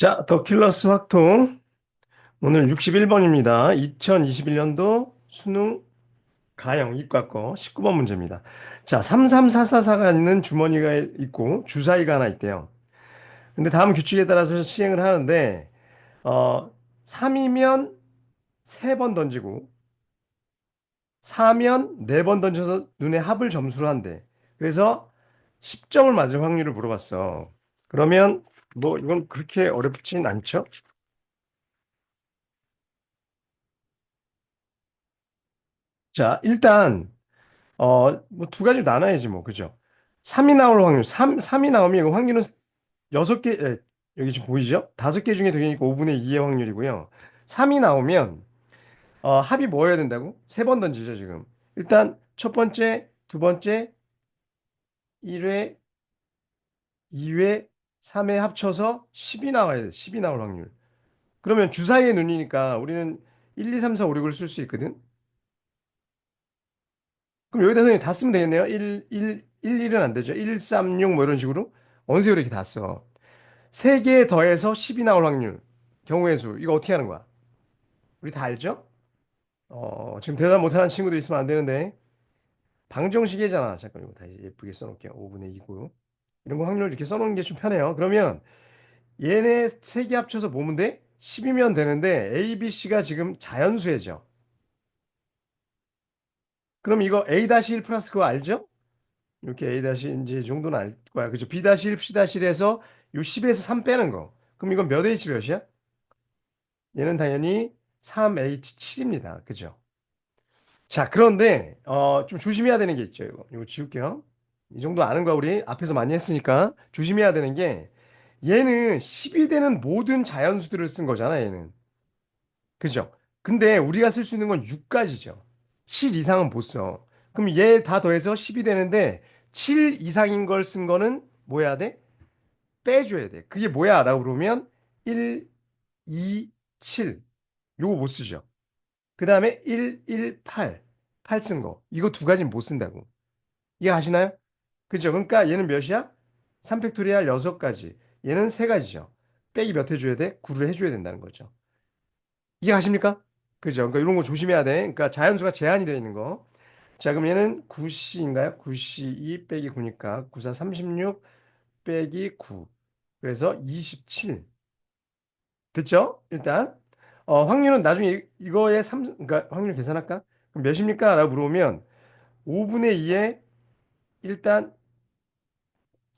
자, 더 킬러스 확통. 오늘 61번입니다. 2021년도 수능 가형 이과 거 19번 문제입니다. 자, 33444가 있는 주머니가 있고 주사위가 하나 있대요. 근데 다음 규칙에 따라서 시행을 하는데 어, 3이면 3번 던지고 4면 4번 던져서 눈의 합을 점수로 한대. 그래서 10점을 맞을 확률을 물어봤어. 그러면 뭐 이건 그렇게 어렵진 않죠? 자, 일단 어, 뭐 두 가지 나눠야지 뭐. 그죠? 3이 나올 확률. 3, 삼이 나오면 이거 확률은 6개 에, 여기 지금 보이죠? 5개 중에 되니까 5분의 2의 확률이고요. 3이 나오면 어, 합이 뭐여야 된다고? 세 번 던지죠, 지금. 일단 첫 번째, 두 번째, 1회, 2회, 3회 합쳐서 10이 나와야 돼. 10이 나올 확률. 그러면 주사위의 눈이니까 우리는 1, 2, 3, 4, 5, 6을 쓸 수 있거든. 그럼 여기다 선생님 다 쓰면 되겠네요. 1, 1, 1, 1은 안 되죠. 1, 3, 6 뭐 이런 식으로 원수로 이렇게 다 써. 3개 더해서 10이 나올 확률. 경우의 수. 이거 어떻게 하는 거야? 우리 다 알죠? 어, 지금 대답 못하는 친구도 있으면 안 되는데 방정식이잖아. 잠깐 이거 다시 예쁘게 써놓을게요. 5분의 2고. 이런 거 확률 이렇게 써놓는 게 좀 편해요. 그러면 얘네 세 개 합쳐서 뭐면 돼? 10이면 되는데 A, B, C가 지금 자연수예죠. 그럼 이거 A-1 플러스 그거 알죠? 이렇게 A 다시 이제 이 정도는 알 거야. 그죠? B 다시 1, C 다시 1에서 요 10에서 3 빼는 거. 그럼 이건 몇 H 몇이야? 얘는 당연히 3H7입니다. 그죠? 자, 그런데 어, 좀 조심해야 되는 게 있죠. 이거. 이거 지울게요. 이 정도 아는 거 우리 앞에서 많이 했으니까 조심해야 되는 게 얘는 10이 되는 모든 자연수들을 쓴 거잖아, 얘는. 그죠? 근데 우리가 쓸 수 있는 건 6까지죠. 7 이상은 못 써. 그럼 얘 다 더해서 10이 되는데 7 이상인 걸 쓴 거는 뭐 해야 돼? 빼줘야 돼. 그게 뭐야? 라고 물으면 1, 2, 7. 요거 못 쓰죠. 그 다음에 1, 1, 8. 8 쓴 거. 이거 두 가지는 못 쓴다고. 이해 가시나요? 그죠? 그러니까 얘는 몇이야? 3팩토리알 6가지. 얘는 3가지죠. 빼기 몇 해줘야 돼? 9를 해줘야 된다는 거죠. 이해 가십니까? 그죠? 그러니까 이런 거 조심해야 돼. 그러니까 자연수가 제한이 되어 있는 거. 자, 그럼 얘는 9C인가요? 9C2 빼기 9니까 9사 36 빼기 9. 그래서 27. 됐죠? 일단 어, 확률은 나중에 이- 이거의 3, 그러니까 확률 계산할까? 그럼 몇입니까? 라고 물어보면 5분의 2에 일단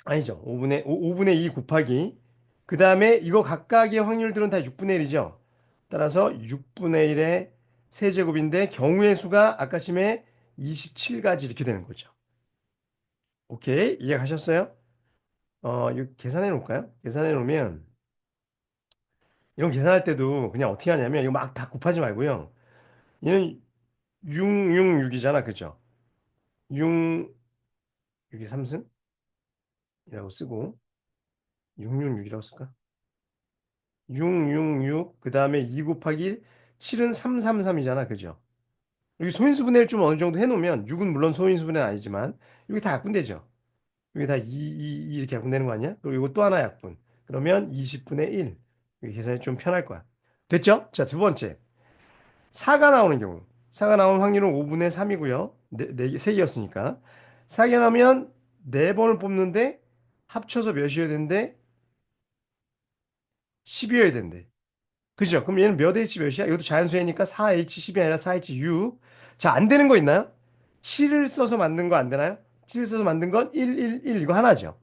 아니죠. 5분의 5, 분의2 곱하기 그 다음에 이거 각각의 확률들은 다 6분의 1이죠. 따라서 6분의 1의 세제곱인데 경우의 수가 아까 심에 27가지 이렇게 되는 거죠. 오케이 이해가셨어요? 어, 이거 계산해 놓을까요? 계산해 놓으면 이런 계산할 때도 그냥 어떻게 하냐면 이거 막 다 곱하지 말고요. 얘는 6, 6, 6이잖아. 그죠? 6, 6이 3승 이라고 쓰고 6, 6, 6이라고 쓸까? 6, 6, 6. 그 다음에 2 곱하기 7은 3, 3, 3이잖아. 그죠? 여기 소인수 분해를 좀 어느 정도 해놓으면 6은 물론 소인수 분해는 아니지만 여기 다 약분되죠. 여기 다 2, 2, 2 이렇게 약분되는 거 아니야? 그리고 이거 또 하나 약분. 그러면 20분의 1. 여기 계산이 좀 편할 거야. 됐죠? 자, 두 번째. 4가 나오는 경우. 4가 나오는 확률은 5분의 3이고요. 네, 네, 개- 3개였으니까. 4개 나오면 4번을 뽑는데 합쳐서 몇이어야 되는데 10이어야 된대. 그죠? 그럼 얘는 몇 H 몇이야? 이것도 자연수니까 4H10이 아니라 4H6. 자, 안 되는 거 있나요? 7을 써서 만든 거 안 되나요? 7을 써서 만든 건 1, 1, 1 이거 하나죠.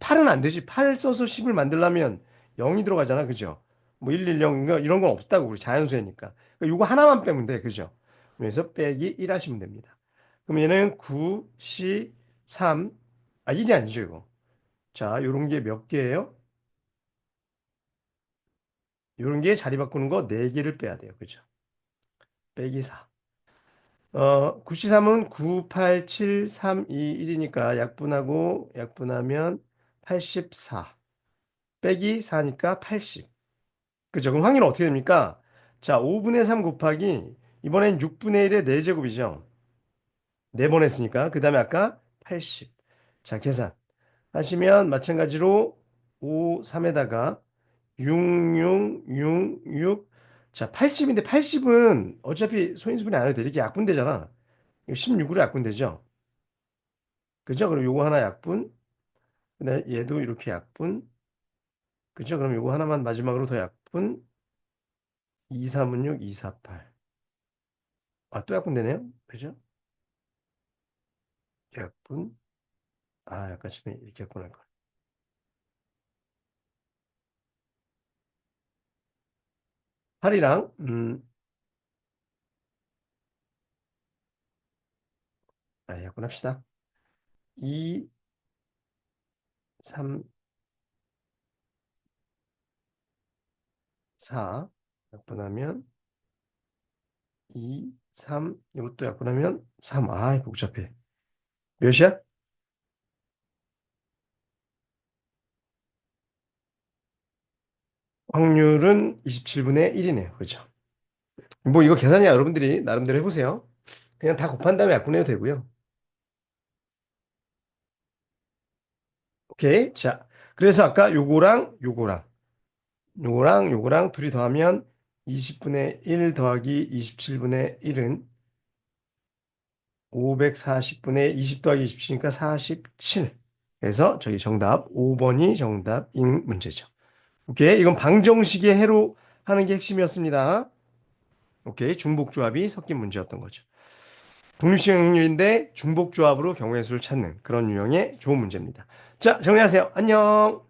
8은 안 되지. 8 써서 10을 만들려면 0이 들어가잖아. 그죠? 뭐 1, 1, 0 이런 건 없다고 우리 자연수니까. 그러니까 이거 하나만 빼면 돼. 그죠? 그래서 빼기 1 하시면 됩니다. 그럼 얘는 9, 10, 3. 아, 1이 아니죠, 이거. 자, 요런 게 몇 개예요? 요런 게 자리 바꾸는 거 4개를 빼야 돼요. 그죠? 빼기 4. 어, 93은 9, 8, 7, 3, 2, 1이니까 약분하고 약분하면 84. 빼기 4니까 80. 그죠? 그럼 확률은 어떻게 됩니까? 자, 5분의 3 곱하기 이번엔 6분의 1의 4제곱이죠. 4번 했으니까. 그 다음에 아까 80. 자, 계산. 하시면 마찬가지로 5, 3에다가 6, 6, 6, 6. 자, 80인데 80은 어차피 소인수분해 안 해도 돼. 이렇게 약분되잖아. 이거 16으로 약분되죠? 그죠? 그럼 요거 하나 약분. 근데 얘도 이렇게 약분. 그죠? 그럼 요거 하나만 마지막으로 더 약분. 2, 3은 6, 2, 4, 8. 아, 또 약분되네요? 그죠? 약분. 아, 약간 심해. 이렇게 걸. 8이랑, 음, 아, 약분합시다. 2, 3, 4. 약분하면 2, 3. 이것도 약분하면 3. 아, 복잡해. 몇이야? 확률은 27분의 1이네요. 그죠? 뭐 이거 계산이 여러분들이 나름대로 해보세요. 그냥 다 곱한 다음에 약분해도 되고요. 오케이. 자, 그래서 아까 요거랑 요거랑 요거랑 요거랑 둘이 더하면 20분의 1 더하기 27분의 1은 540분의 20 더하기 27이니까 47. 그래서 저기 정답 5번이 정답인 문제죠. 오케이. 이건 방정식의 해로 하는 게 핵심이었습니다. 오케이. 중복조합이 섞인 문제였던 거죠. 독립시행률인데 중복조합으로 경우의 수를 찾는 그런 유형의 좋은 문제입니다. 자, 정리하세요. 안녕.